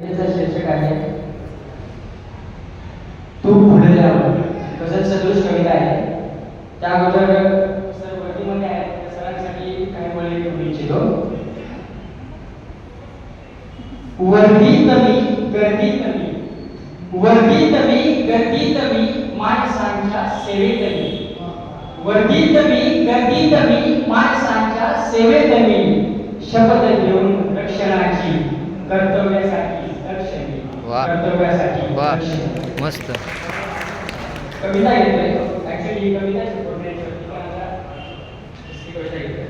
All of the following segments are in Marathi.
शीर्षक आहे तू पुढे जाव गझल सदृश कविता आहे. त्या अगोदर सर वरतीमध्ये आहे सरांसाठी काही बोलले घेऊ इच्छितो हो. वर्दीत तमी गर्दी तमी. वर्दीत तमी गर्दी तमी माणसांच्या सेवेत मी तमी गर्दी तमी माणसांच्या सेवेतमी. शपथ घेऊन रक्षणाची कर्तव्यासाठी. लक्ष घे. वा. कर्तव्यासाठी वा लक्ष घे. मस्त कविता घेतोय ऍक्च्युली ही कविता शिकवण्याची पण आता दुसरी कविता घेतोय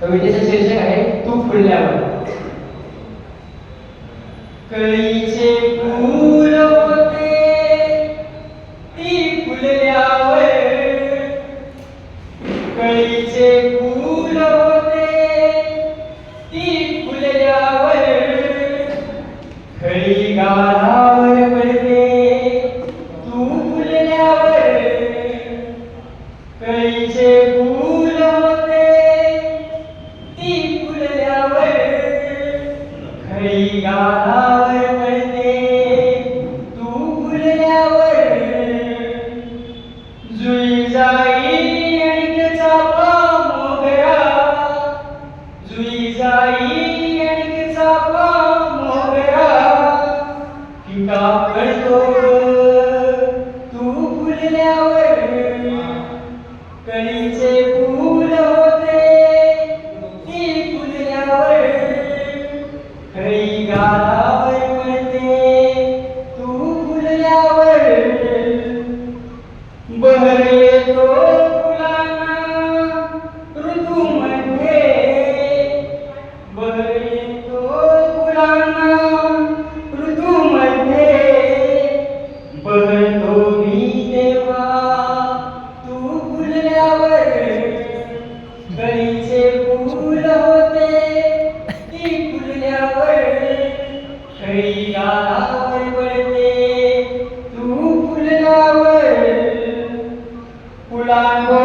कवितेचं शीर्षक आहे तू फुलल्यावर कळीचे फूल होते ती फुलल्यावर कळीचे फूल खळी गालावर पडते तू फुलल्यावर कळीचे फूल होते ती फुलल्यावर खळी गालावर पडते तू फुलल्यावर जुई जाई आणि मोगरा जुई जाई 没有 पडते तू फुलावर फुलांवर